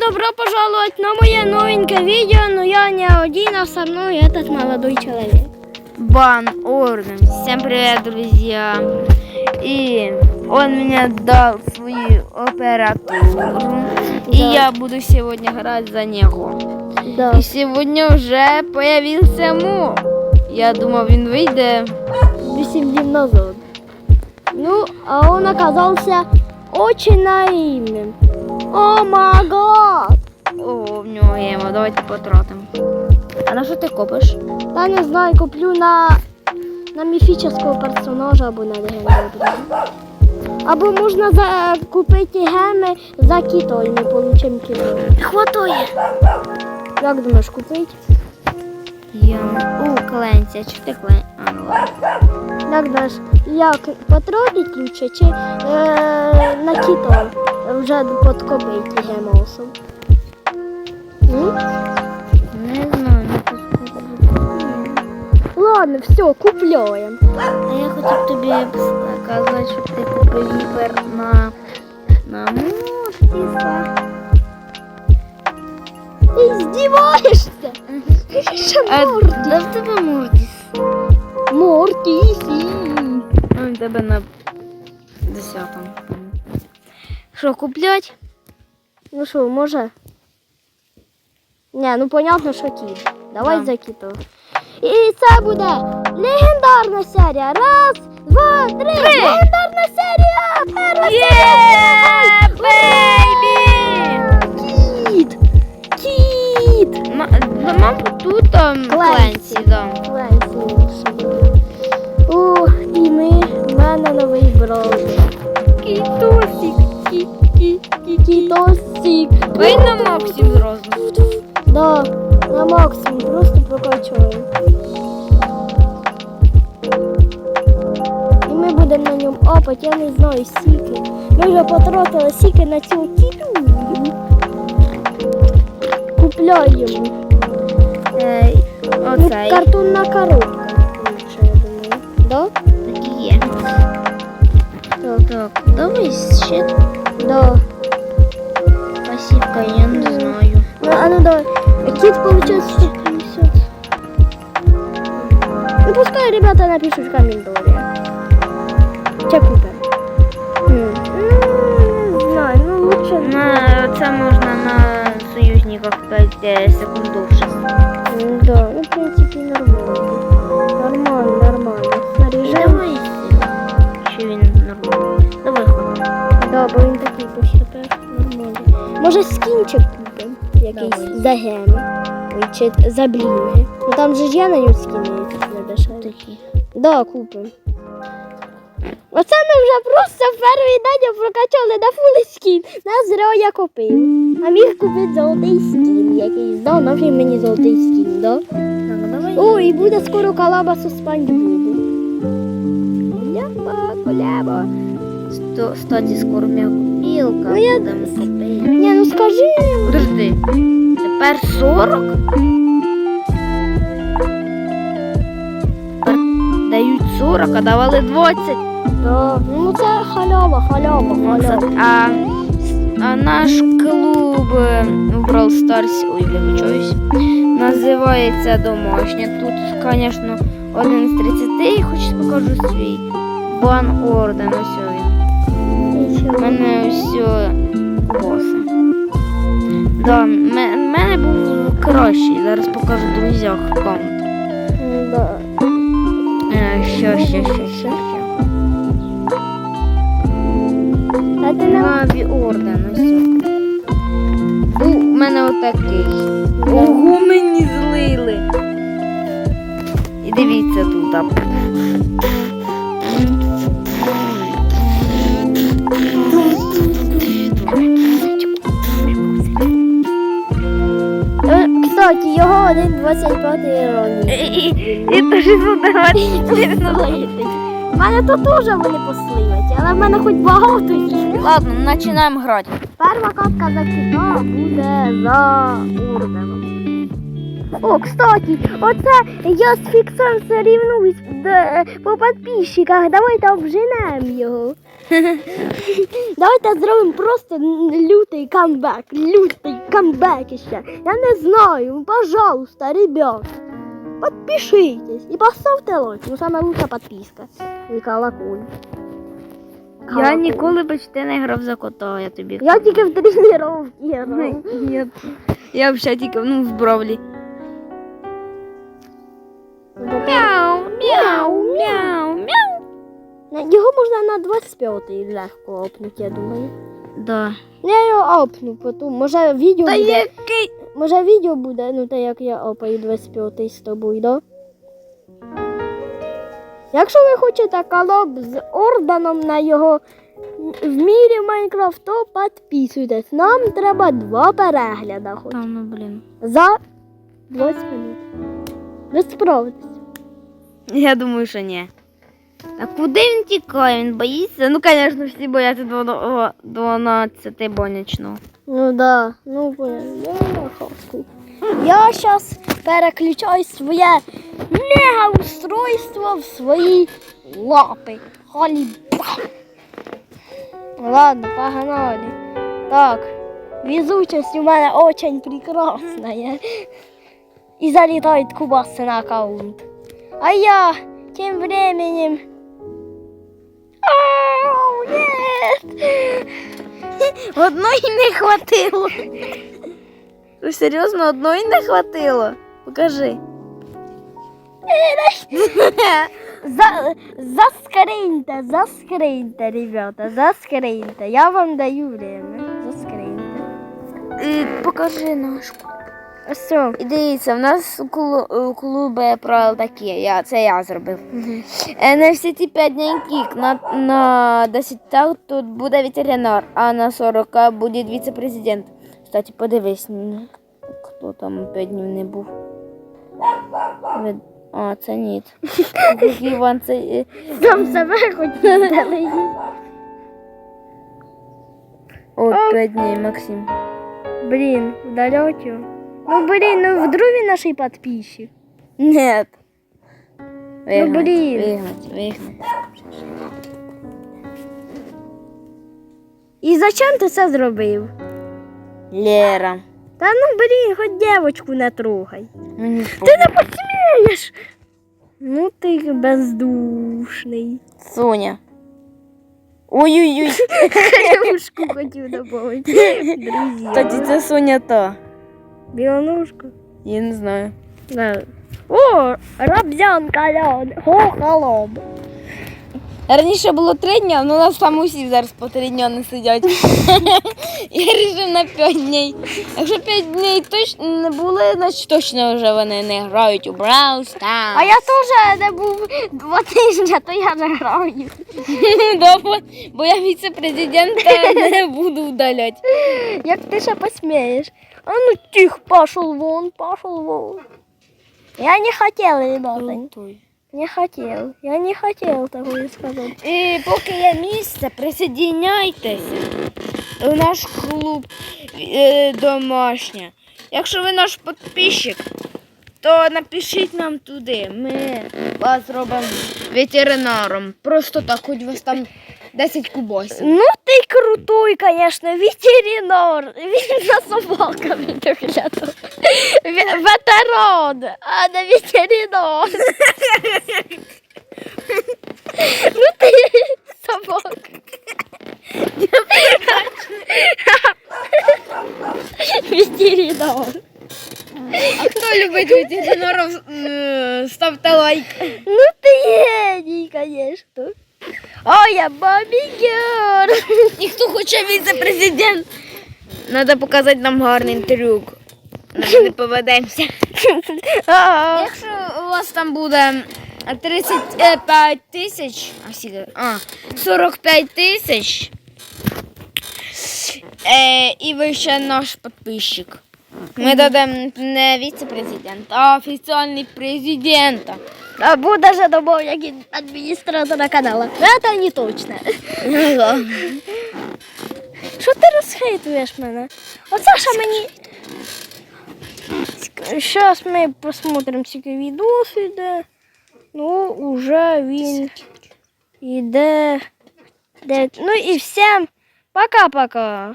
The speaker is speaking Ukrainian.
добро пожаловать на мое новенькое видео, но я не один, а со мной этот молодой человек. Бан Орден. Всем привет, друзья. И он мне дал свою опературу. И Да. я буду сегодня играть за него. Да. И сегодня уже появился Му. Я думав, він вийде. 8 дней назад. Ну, а он оказался очень наивным. О май гад! О, в нього є. емо. Давайте потратимо. А на що ти копиш? Та не знаю, куплю на, на міфічного персонажа або на легендарного. Або можна за, купити геми за кіто і ми получимо кіто. Хватає. Як думаєш купити? Я. У, Кленці. А чи ти Клен? А, ну ладно. Як думаєш, як потратить ключе чи е, на кіто вже подкопити гемосом? М? Не знаю, не послухаю. Ладно, все, купляємо. А я хотів тобі сказати, щоб ти купив гіпер на, на Мортіса. Ти здіваєшся? Ще А Морті. де в тебе Мортіс? Мортісі. Ну, він тебе на десятому. Що, куплять? Ну що, може? Не, ну понятно, що кіт. Давай Да. за кіто. І це буде легендарна серія. Раз, два, три. Легендарна серія! Перша серія! бейбі! Кіт! Кіт! Мам, тут там Кленсі, да. Кленсі. будемо на ньому апати, я не знаю, сіки. Ми вже потратили сіки на цю кіту. Купляємо. Е, Ну, Оцей. Картонна коробка. лучше, я думаю. Да? Так і є. Так. Так, давай ще Да. пасівка, я не знаю. Ну, а ну давай. Кит получается 150. Ну пускай ребята напишут в комментариях. Че купим? М, ну, Не знаю, ну лучше. На, це можна на союзниках 5 секунд довше. Да, ну в принципе нормально. Нормально, нормально. Давай, що він нормальний. Давай ходимо. Да, бо він такий тепер нормально. Може скінчик купимо? Якийсь за геми. Чи за бліни. Ну там же ж я на нього скіни не дешеві. Такі. Да, купимо. Оце ми вже просто в перший день прокачали на фули скін. Нас зря я купив. А міг купити золотий скін якийсь. Да, нафіг мені золотий скін, да? О, і буде скоро колаба з Спанч Коляба, коляба. Сто, статі скоро м'якопілка. Ну, я- Будемо купити. Ні, ну скажи. Подожди. Тепер 40? Дають 40, а давали 20. Да. Ну це халява, халява, халява. А, а наш клуб е, в Brawl Stars, ой, вибачаюсь, називається домашня. Тут, звісно, один з 30, і хоч покажу свій. Бан Орден, ось він. У мене все боси. Да, в мене був кращий. Зараз покажу друзях аккаунт. Да. Е, Що, що, що, що, що. А ти не орден, у мене отакий. Ого, мені злили. І дивіться тут. Е, Кстати, його 1,25 років. І, теж задавати. У мене тут теж вони посливаті, але в мене хоч багато їх. Ладно, починаємо грати. Перша катка за кіта буде за орденом. О, кстати, оце я з фіксом сорівнуюсь по підписчиках. Давайте обженемо його. Давайте зробимо просто лютий камбек. Лютий камбек ще. Я не знаю. Пожалуйста, ребят. Подпишитесь и поставьте лайк. Ну, самая лучшая подписка. І колокольчик. Я ніколи почти не грав за кота, я тобі. Я тільки в тренировці грав. Ні. Я взагалі тільки ну, в бровлі. Мяу, мяу, мяу, мяу. Його можна на 25-й легко опнути, я думаю. Да. Я його опну, потім. Може відео Та буде. який? Може відео буде, ну те як я опаю 25 з тобою, да? Якщо ви хочете колоб з орденом на його в мірі Майнкрафт, то підписуйтесь. Нам треба два перегляди хоч. Та ну блін. За 20 минут. Ви справитесь. Я думаю, що ні. А куди він тікає? Він боїться? Ну, звісно, всі бояться 12 бонячного. Ну да, ну блин, я хочу. Я зараз переключаю своє мегаустройство в свої лапи. Холі. Ладно, погнали. Так, везучесть у мене очень прекрасная. И залетают кубасы на аккаунт. А я тем временем... Ау! Одної не хватило. Ну, серйозно, одної не хватило. Покажи. За, заскриньте, заскриньте, ребята, заскриньте. Я вам даю время. Заскриньте. І покажи наш. Все. І дивіться, в нас у клу- клубі правила такі. Я, це я зробив. Е, На всі ті 5 днів на, на 10 тут буде ветеринар, а на 40 буде віце-президент. Кстати, подивись, хто там 5 днів не був. А, це ні. Іван, це. е, Сам себе хотіли. О, 5 днів, Максим. Блин, удалете. Ну блин, ну вдруг він наш подписчик. Нет. Ну, блін. Вигнать, вигнать. І зачем ти це зробив? Лера. Та ну блін, хоч дівочку не трогай. Мені Ти не посмієш. Ну ти бездушний. Соня. Ой-ой-ой. Хрюшку хотів добавити. Друзі. Кстати, це Соня та. Білоножку. Я не знаю. Да. О, рабзянка льон. О, холоб. Раніше було три дня, але у нас там усі зараз по три дня не сидять. Я вирішив на п'ять днів. Якщо п'ять днів точно не були, значить точно вже вони не грають у Brawl Stars. А я теж не був два тижні, то я не граю. Да, бо- я віце-президента не буду удаляти. Як ти ще посмієш? А ну тих, пошел вон, пошел вон. Я не хотел, ребята. Не хотел. Я не хотел такое сказать. І поки є місце, присоединяйтеся у наш клуб е, домашнє. Якщо ви наш підписчик, то напишіть нам туди. Ми вас зробимо ветеринаром. Просто так, хоч вас там 10 кубосів. Ну ти крутой, конечно, ветеринар. Він за собаками доглядав. Ве- Ветеран, а не ветеринар. Ну ти собака. Ветеринар. А хто любить ветеринарів, е, ставте лайк. Ну ты гений, конечно. О, я бабігер. І хто хоче віце-президент. Треба показати нам гарний трюк. Ми не поведемося. Якщо у вас там буде 35 тисяч, а 45 тисяч, е, і ви ще наш підписчик. Ми додамо не віце-президент, а офіційний президента. Або даже добавил як адміністратора каналу. Ну, Это не точно. Що ти розхитуєш мене? Оце що мені. Зараз ми посмотрим, скільки відос іде. Ну, уже він іде Де- Ну і всім пока-пока.